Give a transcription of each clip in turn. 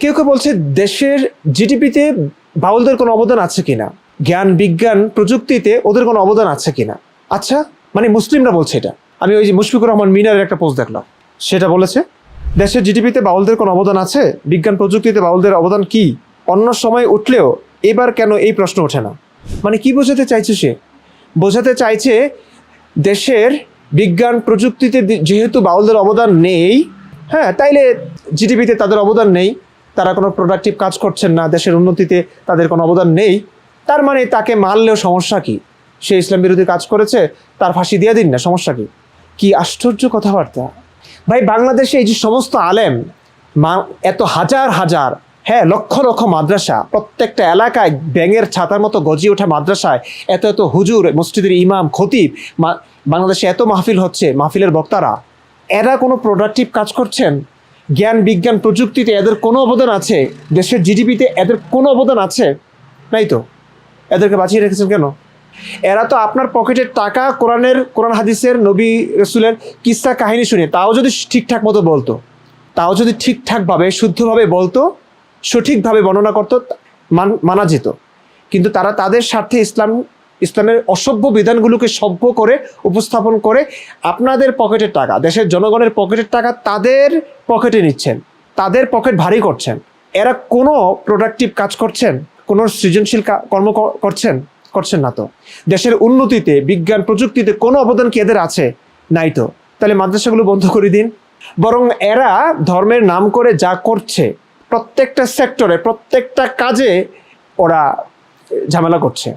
কেউ কেউ বলছে দেশের জিডিপিতে বাউলদের কোনো অবদান আছে কিনা? জ্ঞান, বিজ্ঞান, প্রযুক্তিতে ওদের কোনো অবদান আছে কিনা? আচ্ছা মানে মুসলিমরা বলছে এটা। আমি ওই যে মুশফিকুর রহমান মিনারের একটা পোস্ট দেখলাম। সেটা বলেছে, দেশের জিডিপিতে বাউলদের কোনো অবদান আছে? বিজ্ঞান, প্রযুক্তিতে বাউলদের অবদান কি? অন্য সময় উঠলেও এবার কেন এই প্রশ্ন ওঠে না? মানে কি বোঝাতে চাইছে সে? বোঝাতে চাইছে দেশের বিজ্ঞান, প্রযুক্তিতে যেহেতু বাউলদের অবদান নেই হ্যাঁ তাইলে জিডিপিতে তাদের অবদান নেই তারা কোনো প্রোডাক্টিভ কাজ করছেন না, দেশের উন্নতিতে তাদের কোনো অবদান নেই, তার মানে তাকে মারলেও সমস্যা কি? সে ইসলাম বিরোধী কাজ করেছে, তার ফাঁসি দিয়ে দিন না, সমস্যা কি? কি আশ্চর্য কথাবার্তা। ভাই, বাংলাদেশে এই যে সমস্ত আলেম, মা- এত হাজার হাজার হ্যাঁ লক্ষ লক্ষ মাদ্রাসা, প্রত্যেকটা এলাকায় ব্যাঙের ছাতার মতো গজিয়ে ওঠা মাদ্রাসায়, এত এত হুজুর, মসজিদের ইমাম, খতিব বাংলাদেশে এত মাহফিল হচ্ছে মাহফিলের বক্তারা, এরা কোনো প্রোডাক্টিভ কাজ করছেন? জ্ঞান, বিজ্ঞান প্রযুক্তিতে এদের কোনো অবদান আছে? দেশের জিডিপিতে এদের কোনো অবদান আছে? নাই তো? এদেরকে বাঁচিয়ে রেখেছেন কেন? এরা তো আপনার পকেটের টাকা, কোরআনের, কোরআন হাদিসের, নবী রসুলের কিস্তা কাহিনী শুনে, তাও যদি ঠিকঠাক মতো বলতো, তাও যদি ঠিকঠাকভাবে, শুদ্ধভাবে বলতো, সঠিকভাবে বর্ণনা করতো মান- মানা যেত। কিন্তু তারা তাদের স্বার্থে ইসলাম ইসলামের অসভ্য বিধানগুলোকে সভ্য করে, উপস্থাপন করে আপনাদের পকেটের টাকা, দেশের জনগণের পকেটের টাকা তাদের পকেটে নিচ্ছেন, তাদের পকেট ভারী করছেন। এরা কোনো প্রোডাক্টিভ কাজ করছেন? কোনো সৃজনশীল কর্ম করছেন? করছেন না তো। দেশের উন্নতিতে, বিজ্ঞান প্রযুক্তিতে কোনো অবদান কি এদের আছে? নাই তো। তাহলে মাদ্রাসাগুলো বন্ধ করে দিন। বরং এরা ধর্মের নাম করে যা করছে, প্রত্যেকটা সেক্টরে প্রত্যেকটা কাজে ওরা ঝামেলা করছে।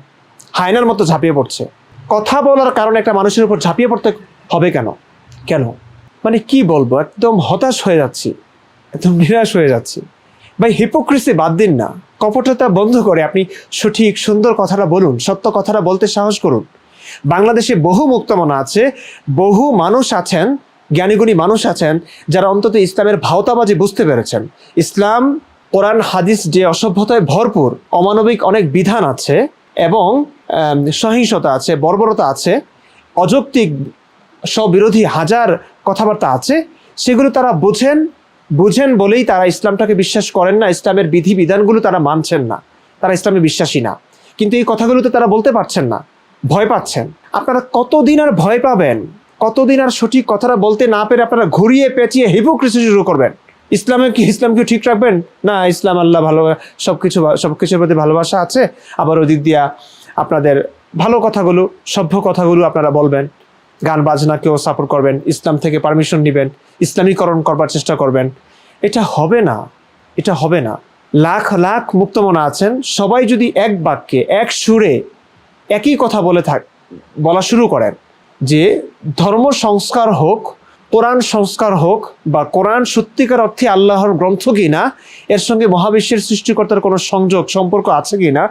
হায়নার মতো ঝাঁপিয়ে পড়ছে। কথা বলার কারণে একটা মানুষের উপর ঝাঁপিয়ে পড়তে হবে কেন? কেন? মানে কি বলব? একদম হতাশ হয়ে যাচ্ছি। একদম নিরাশ হয়ে যাচ্ছি। ভাই হিপোক্রেসি বাদ দিন না। কপটতা বন্ধ করে আপনি সঠিক, সুন্দর কথাটা বলুন, সত্য কথাটা বলতে সাহস করুন। বাংলাদেশে বহু মুক্তমনা আছে, বহু মানুষ আছেন, জ্ঞানীগুণী মানুষ আছেন, যারা অন্তত ইসলামের ভাওতাবাজি বুঝতে পেরেছেন। ইসলাম, কোরআন, হাদিস যে অসভ্যতায় ভরপুর, অমানবিক অনেক বিধান আছে এবং সহিংসতা আছে, বর্বরতা আছে, অযৌক্তিক স্ববিরোধী হাজার কথাবার্তা আছে, সেগুলো তারা বুঝেন বুঝেন বলেই তারা ইসলামটাকে বিশ্বাস করেন না, ইসলামের বিধি বিধানগুলো তারা মানছেন না, তারা ইসলামে বিশ্বাসী না। কিন্তু এই কথাগুলো তো তারা বলতে পারছেন না, ভয় পাচ্ছেন। আপনারা কতদিন আর ভয় পাবেন? কতদিন আর সঠিক কথাটা বলতে না পেরে আপনারা ঘুরিয়ে পেঁচিয়ে হিপোক্রেসি শুরু করবেন? ইসলামে কি ইসলামকে ঠিক রাখবেন? না, ইসলাম আল্লাহ ভালো সব কিছু সব কিছুর প্রতি ভালোবাসা আছে, আবার ওদিক দিয়া আপনাদের ভালো কথাগুলো, সভ্য কথাগুলো আপনারা বলবেন। গান বাজনাকেও সাপোর্ট করবেন, ইসলাম থেকে পারমিশন নেবেন, ইসলামীকরণ করবার চেষ্টা করবেন। এটা হবে না, এটা হবে না। লাখ লাখ মুক্তমনা আছেন, সবাই যদি এক বাক্যে, এক সুরে একই কথা বলে থাক, বলা শুরু করেন যে ধর্ম সংস্কার হোক কোরআন সংস্কার হোক বা কোরআন সত্যিকার অর্থে আল্লাহর গ্রন্থ কিনা, এর সঙ্গে মহাবিশ্বের সৃষ্টিকর্তার কোনো সংযোগ, সম্পর্ক আছে কিনা,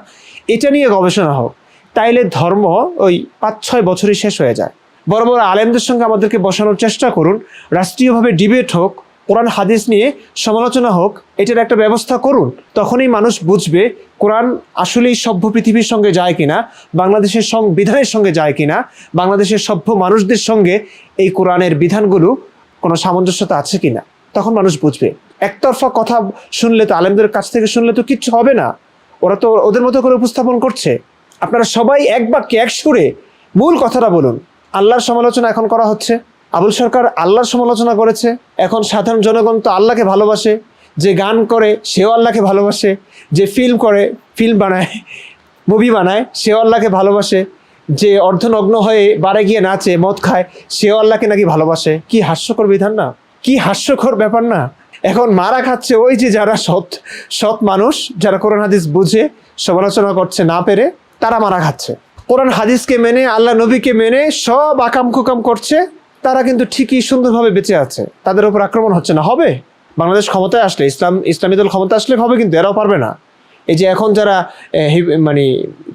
এটা নিয়ে গবেষণা হোক। তাইলে ধর্ম ওই পাঁচ ছয় বছরই শেষ হয়ে যায়। বড় বড় আলেমদের সঙ্গে আমাদেরকে বসানোর চেষ্টা করুন, রাষ্ট্রীয়ভাবে ডিবেট হোক কোরআন হাদিস নিয়ে সমালোচনা হোক, এটার একটা ব্যবস্থা করুন, তখনই মানুষ বুঝবে কোরআন আসলেই সভ্য পৃথিবীর সঙ্গে যায় কিনা, বাংলাদেশের সংবিধানের সঙ্গে যায় কিনা, বাংলাদেশের সভ্য মানুষদের সঙ্গে এই কোরআনের বিধানগুলো কোনো সামঞ্জস্যতা আছে কিনা, তখন মানুষ বুঝবে। একতরফা কথা শুনলে তো, আলেমদের কাছ থেকে শুনলে তো কিচ্ছু হবে না। ওরা তো ওদের মতো করে উপস্থাপন করছে। আপনারা সবাই এক বাক্যে, এক সুরে মূল কথাটা বলুন। আল্লাহর সমালোচনা এখন করা হচ্ছে। আবুল সরকার আল্লাহর সমালোচনা করেছে। এখন সাধারণ জনগণ তো আল্লাহকে ভালোবাসে। যে গান করে, সেও আল্লাহকে ভালোবাসে। যে ফিল্ম করে ফিল্ম বানায় মুভি বানায়, সেও আল্লাহকে ভালোবাসে। যে অর্ধনগ্ন হয়ে বারে গিয়ে নাচে, মদ খায়, সেও আল্লাহকে নাকি ভালোবাসে। কি হাস্যকর বিধান না? কি হাস্যকর ব্যাপার না? এখন মারা খাচ্ছে ওই যে যারা সৎ সৎ মানুষ, যারা কোরআন হাদিস বুঝে, সমালোচনা করছে না পেরে, তারা মারা খাচ্ছে। কোরআন হাদিসকে মেনে, আল্লাহ নবীকে মেনে সব আকাম কুকাম করছে। তারা কিন্তু ঠিকই সুন্দরভাবে বেঁচে আছে। তাদের উপর আক্রমণ হচ্ছে না। হবে? বাংলাদেশ ক্ষমতায় আসলে ইসলাম ইসলামী দল ক্ষমতা আসলে হবে কিন্তু এরাও পারবে না। এই যে এখন যারা মানে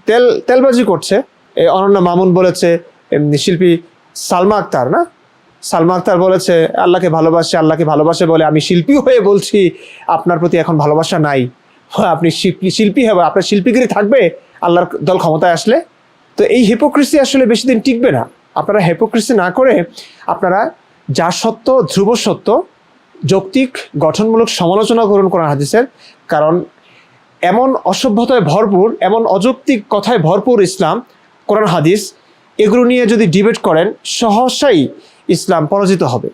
তেল তেলবাজি করছে অনন্যা মামুন বলেছে শিল্পী সালমা আক্তার না? সালমা আক্তার বলেছে আল্লাহকে ভালোবাসে আল্লাহকে ভালোবাসে বলে আমি শিল্পী হয়ে বলছি আপনার প্রতি এখন ভালোবাসা নাই। হ্যাঁ, আপনি শিল্পী শিল্পী হবে আপনার শিল্পীগিরি থাকবে আল্লাহর দল ক্ষমতায় আসলে? তো এই হিপোক্রেসি আসলে বেশি দিন টিকবে না। আপনারা হিপোক্রেসি না করে আপনারা যা সত্য, ধ্রুব সত্য, যৌক্তিক, গঠনমূলক সমালোচনা করুন কোরআন হাদিসের। কারণ এমন অসভ্যতায় ভরপুর, এমন অযৌক্তিক কথায় ভরপুর ইসলাম, কোরআন, হাদিস, এগুলো নিয়ে যদি ডিবেট করেন, সহসাই ইসলাম পরাজিত হবে।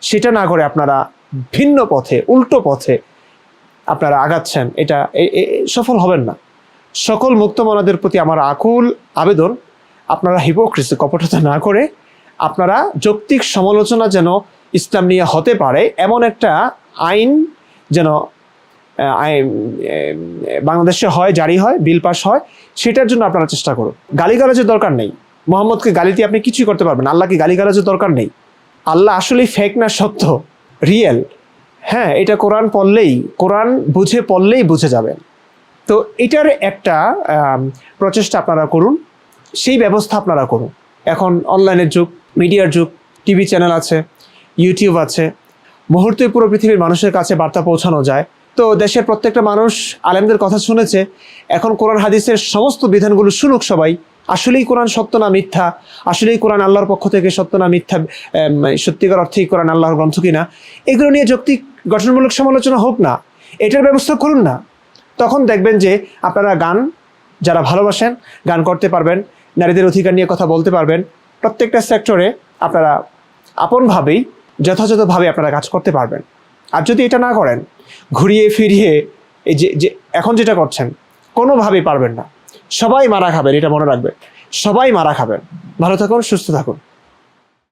সেটা না করে আপনারা ভিন্ন পথে, উল্টো পথে আপনারা আগাচ্ছেন। এটা সফল হবেন না। সকল মুক্তমনাদের প্রতি আমার আকুল আবেদন। আপনারা হিপোক্রেসি কপটতা না করে আপনারা যৌক্তিক সমালোচনা যেন ইসলাম নিয়ে হতে পারে, এমন একটা আইন যেন বাংলাদেশে হয়, জারি হয়, বিল পাস হয়, সেটার জন্য আপনারা চেষ্টা করুন। গালিগালাজের দরকার নেই। মোহাম্মদকে গালি দিয়ে আপনি কিছুই করতে পারবেন। আল্লাহকে গালিগালাজের দরকার নেই। আল্লাহ আসলেই ফেক না সত্য রিয়েল হ্যাঁ এটা কোরআন পড়লেই, কোরআন বুঝে পড়লেই বুঝে যাবেন। তো এটার একটা প্রচেষ্টা আপনারা করুন। সেই ব্যবস্থা আপনারা করুন। এখন অনলাইনের যুগ, মিডিয়ার যুগ, টিভি চ্যানেল আছে, ইউটিউব আছে। মুহূর্তে পুরো পৃথিবীর মানুষের কাছে বার্তা পৌঁছানো যায়। তো দেশের প্রত্যেকটা মানুষ আলেমদের কথা শুনেছে, এখন কোরআন, হাদিসের সমস্ত বিধানগুলো শুনুক সবাই। আসলেই কোরআন সত্য না মিথ্যা? আসলেই কোরআন আল্লাহর পক্ষ থেকে সত্য না মিথ্যা? সত্যিকার অর্থেই কোরআন আল্লাহর গ্রন্থ কিনা? এগুলো নিয়ে যৌক্তিক, গঠনমূলক সমালোচনা হোক না, এটার ব্যবস্থা করুন না। তখন দেখবেন যে আপনারা গান, যারা ভালোবাসেন, গান করতে পারবেন। নারীদের অধিকার নিয়ে কথা বলতে পারবেন। প্রত্যেকটা সেক্টরে আপনারা আপনভাবেই, যথাযথভাবে আপনারা কাজ করতে পারবেন। আর যদি এটা না করেন, ঘুরিয়ে ফিরিয়ে এই যে যে এখন যেটা করছেন, কোনোভাবেই পারবেন না। সবাই মারা খাবেন, এটা মনে রাখবেন। সবাই মারা খাবেন। ভালো থাকুন, সুস্থ থাকুন।